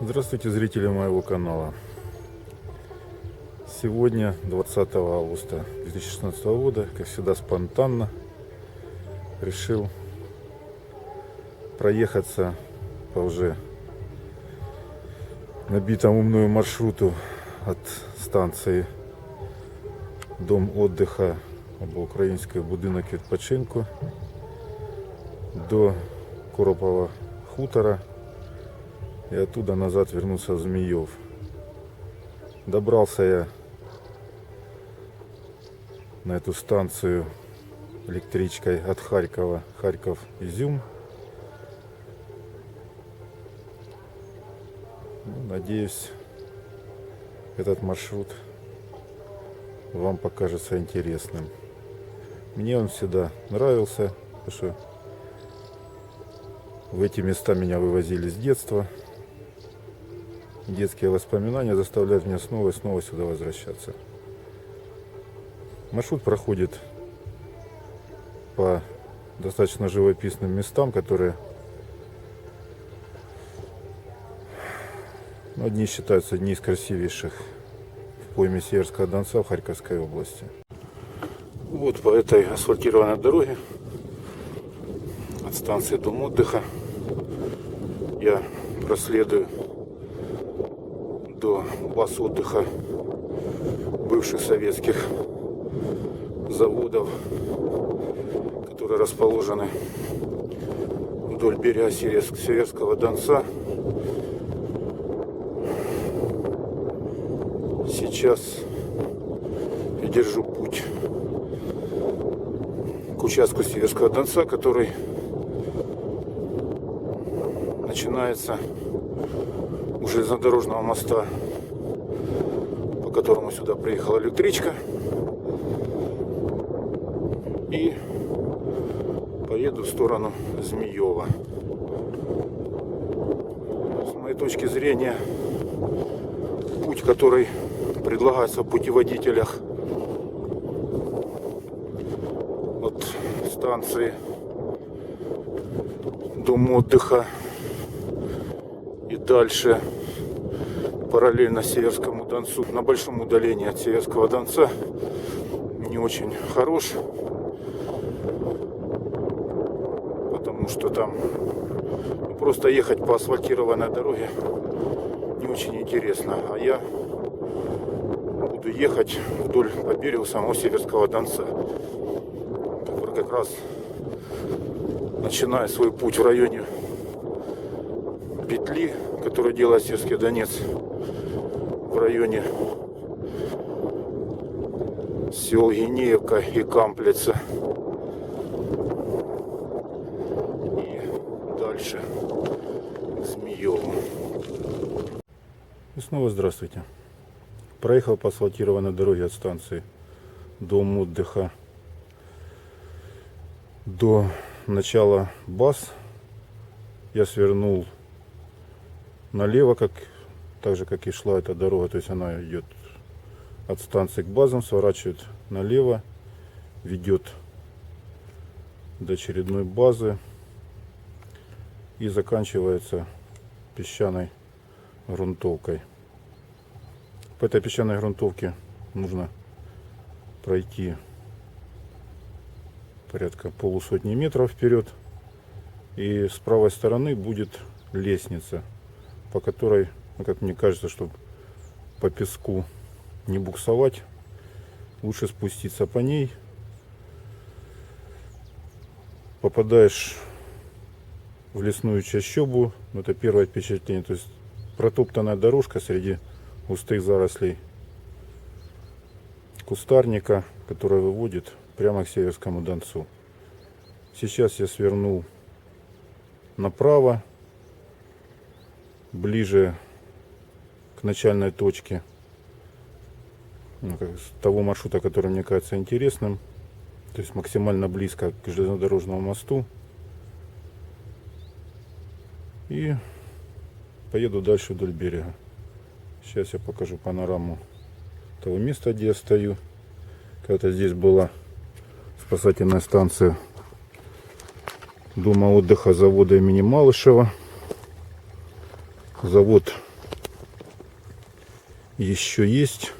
Здравствуйте, зрители моего канала. Сегодня, 20 августа 2016 года, как всегда спонтанно, решил проехаться по уже набитому мною маршруту от станции Дом отдыха або Український будинок відпочинку до Коропова хутора и оттуда назад вернулся в Змеев. Добрался я на эту станцию электричкой от Харькова, Харьков Изюм. Ну, Надеюсь, этот маршрут вам покажется интересным. Мне он всегда нравился, потому что в эти места меня вывозили с детства. Детские воспоминания заставляют меня снова и снова сюда возвращаться. Маршрут проходит по достаточно живописным местам, которые ну, одни считаются одни из красивейших в пойме Северского Донца в Харьковской области. Вот по этой асфальтированной дороге от станции Дом отдыха я проследую до баз отдыха бывших советских заводов, которые расположены вдоль берега Северск- Северского Донца. Сейчас я держу путь к участку Северского Донца, который начинается железнодорожного моста, по которому сюда приехала электричка. И поеду в сторону Змеева. С моей точки зрения, путь, который предлагается в путеводителях от станции Дом отдыха дальше параллельно Северскому Донцу на большом удалении от Северского Донца. Не очень хорош потому что там ну, просто ехать по асфальтированной дороге не очень интересно. А я буду ехать вдоль по берегу самого Северского Донца который как раз начиная свой путь в районе петли, которую делает Северский Донец в районе сел Гинеевка и Камплица. И дальше к Змееву. И снова здравствуйте. Проехал по асфальтированной дороге от станции Дом отдыха до начала баз. Я свернул налево, как, так же, как и шла эта дорога. То есть она идет от станции к базам, сворачивает налево, ведет до очередной базы и заканчивается песчаной грунтовкой. По этой песчаной грунтовке нужно пройти порядка полусотни метров вперед. И с правой стороны будет лестница, по которой, как мне кажется, чтобы по песку не буксовать, лучше спуститься по ней. Попадаешь в лесную чащобу, ну, это первое впечатление, то есть протоптанная дорожка среди густых зарослей кустарника, которая выводит прямо к Северскому Донцу. Сейчас я свернул направо, ближе к начальной точке ну, того маршрута, который мне кажется интересным. То есть максимально близко к железнодорожному мосту. И поеду дальше вдоль берега. Сейчас я покажу панораму того места, где я стою. Когда-то здесь была спасательная станция Дома отдыха завода имени Малышева. Завод еще есть.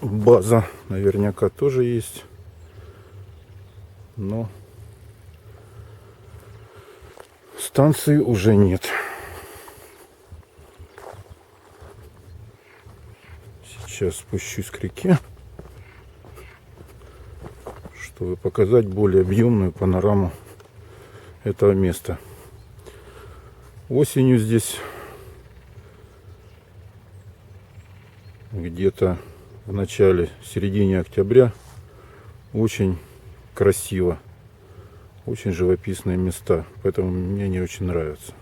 База наверняка тоже есть. Но станции уже нет. Сейчас спущусь к реке, чтобы показать более объемную панораму этого места. Осенью здесь где-то в начале, середине октября очень красиво. Очень живописные места. Поэтому мне не очень нравятся.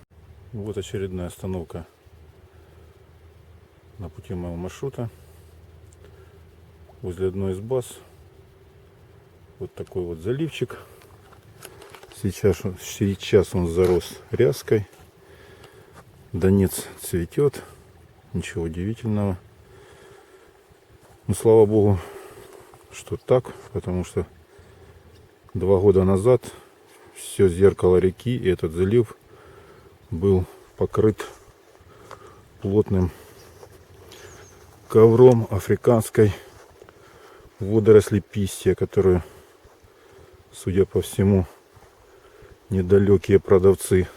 Вот очередная остановка на пути моего маршрута. Возле одной из баз. Вот такой вот заливчик. Сейчас, сейчас он зарос ряской. Донец цветет. Ничего удивительного. Ну, слава богу, что так, потому что два года назад все зеркало реки и этот залив был покрыт плотным ковром африканской водоросли пистия, которую, судя по всему, недалекие продавцы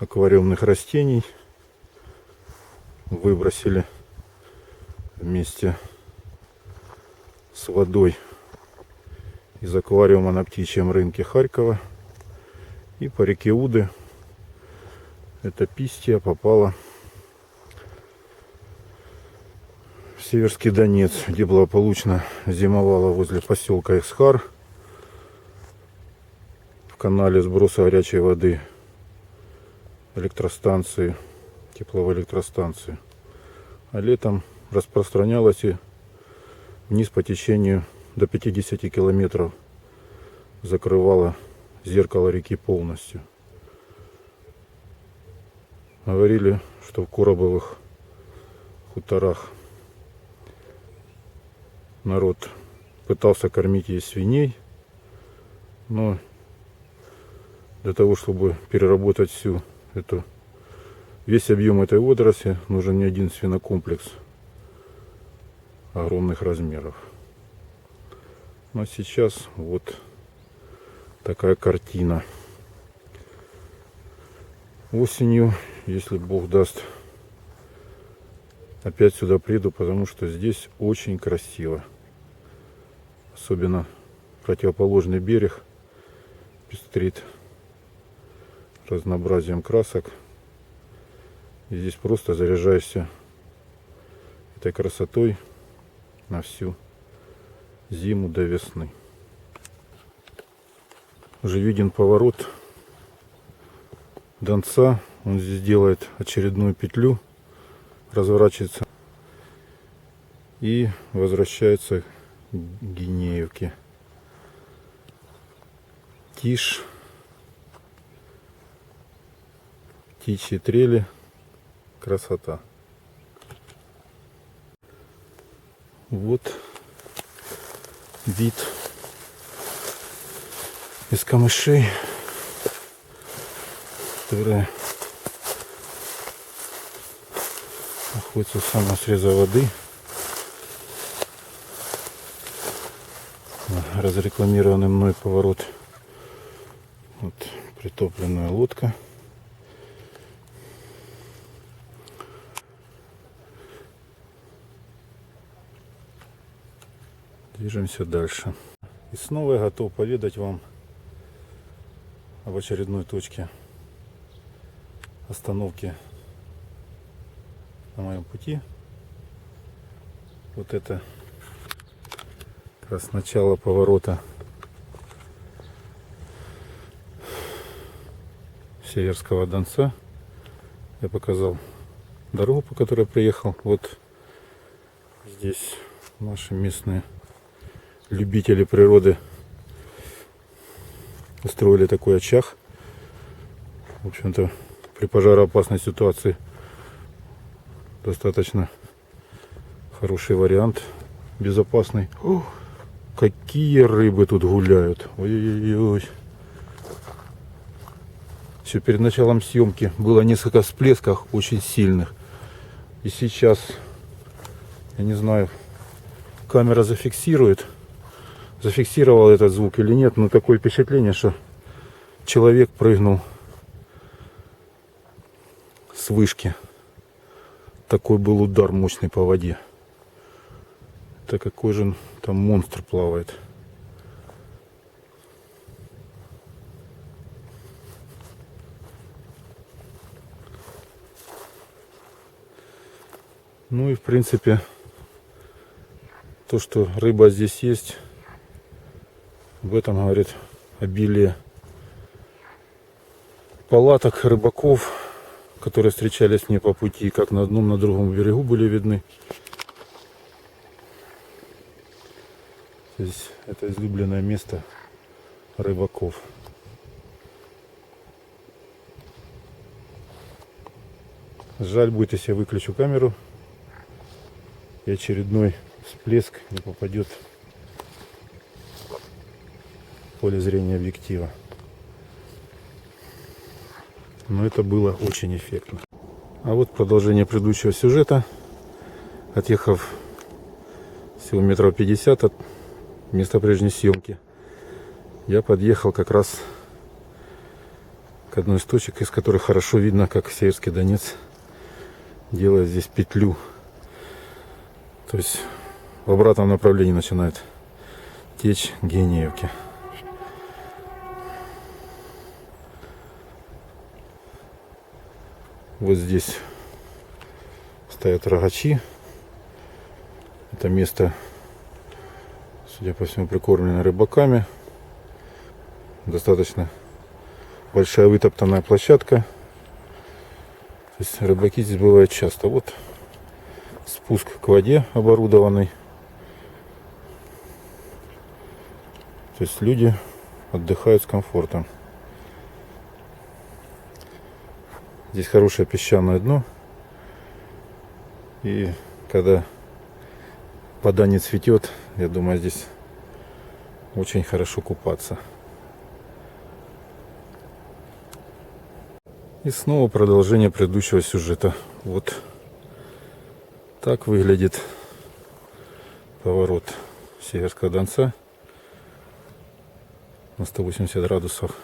аквариумных растений выбросили вместе с водой из аквариума на птичьем рынке Харькова. И по реке Уды эта пистия попала в Северский Донец, где благополучно зимовала возле поселка Эксхар в канале сброса горячей воды электростанции, тепловой электростанции. А летом распространялась и вниз по течению до 50 километров закрывала зеркало реки полностью. Говорили, что в Коробовых хуторах народ пытался кормить ей свиней, но для того, чтобы переработать всю эту весь объем этой водоросли, нужен не один свинокомплекс огромных размеров. Но сейчас вот такая картина. Осенью, если Бог даст, опять сюда приду, потому что здесь очень красиво. Особенно противоположный берег пестрит разнообразием красок. И здесь просто заряжаешься этой красотой на всю зиму до весны. Уже виден поворот Донца. Он здесь делает очередную петлю, разворачивается и возвращается к Гинеевке. Тишь, птичьи трели, красота. Вот вид из камышей, которые находятся у самого среза воды. Разрекламированный мной поворот. Вот притопленная лодка. Движемся дальше. И снова я готов поведать вам об очередной точке остановки на моем пути. Вот это как раз начало поворота Северского Донца. Я показал дорогу, по которой приехал. Вот здесь наши местные любители природы устроили такой очаг. В общем-то, при пожароопасной ситуации достаточно хороший вариант, безопасный. Ух, какие рыбы тут гуляют. Ой-ой-ой. Еще перед началом съемки было несколько всплесков очень сильных. И сейчас, я не знаю, камера зафиксирует, зафиксировал этот звук или нет, но такое впечатление, что человек прыгнул с вышки. Такой был удар мощный по воде. Это какой же там монстр плавает. Ну и в принципе то, что рыба здесь есть, в этом говорит обилие палаток рыбаков, которые встречались мне по пути, как на одном, на другом берегу были видны. Здесь это излюбленное место рыбаков. Жаль будет, если я выключу камеру и очередной всплеск не попадет поле зрения объектива. Но это было очень эффектно. А вот продолжение предыдущего сюжета. Отъехав всего метров 50 от места прежней съемки, я подъехал как раз к одной из точек, из которых хорошо видно, как Северский Донец делает здесь петлю. То есть в обратном направлении начинает течь Гениевки. Вот здесь стоят рогачи. Это место, судя по всему, прикормлено рыбаками. Достаточно большая вытоптанная площадка. То есть рыбаки здесь бывают часто. Вот спуск к воде оборудованный. То есть люди отдыхают с комфортом. Здесь хорошее песчаное дно. И когда вода не цветет, я думаю, здесь очень хорошо купаться. И снова продолжение предыдущего сюжета. Вот так выглядит поворот Северского Донца на 180 градусов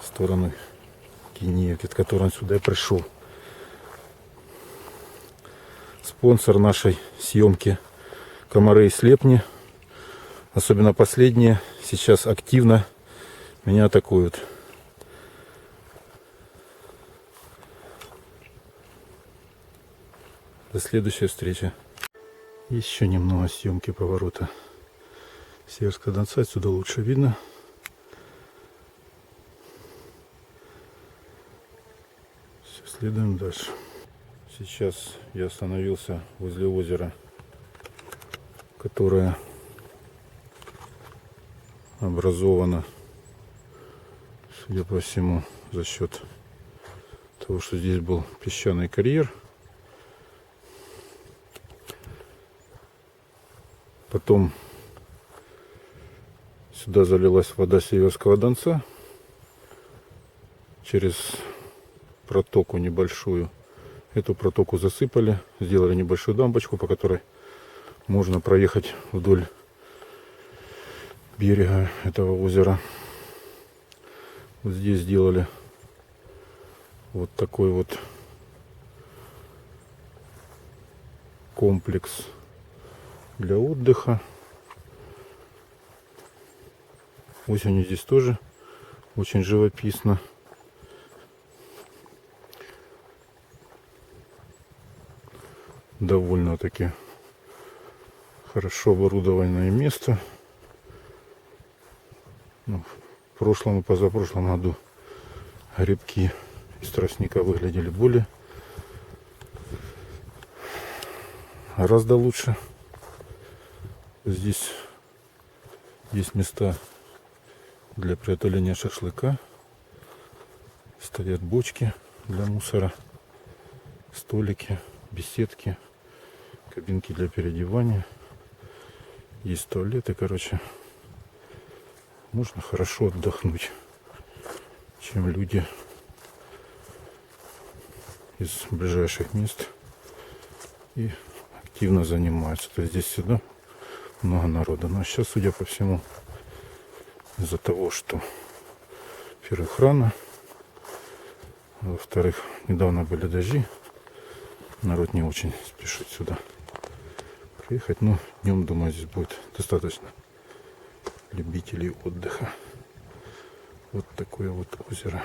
в сторону Киниевки, от которой он сюда пришел. Спонсор нашей съемки комары и слепни, особенно последние, сейчас активно меня атакуют. До следующей встречи. Еще немного съемки поворота Северского Донца. Отсюда лучше видно. Следуем дальше. Сейчас я остановился возле озера, которое образовано, судя по всему, за счет того, что здесь был песчаный карьер. Потом сюда залилась вода Северского Донца через протоку небольшую. Эту протоку засыпали, сделали небольшую дамбочку, по которой можно проехать вдоль берега этого озера. Вот здесь сделали вот такой вот комплекс для отдыха. Осенью здесь тоже очень живописно. Довольно-таки хорошо оборудованное место. Ну, в прошлом и позапрошлом году грибки из тростника выглядели более гораздо лучше. Здесь есть места для приготовления шашлыка. Стоят бочки для мусора, столики, беседки кабинки для переодевания. Есть туалеты, короче. Можно хорошо отдохнуть. чем люди из ближайших мест и активно занимаются. То есть здесь сюда много народа. Но сейчас, судя по всему, из-за того, что во-первых, рано, во-вторых, недавно были дожди, народ не очень спешит сюда приехать. Но днем, думаю, здесь будет достаточно любителей отдыха. Вот такое вот озеро.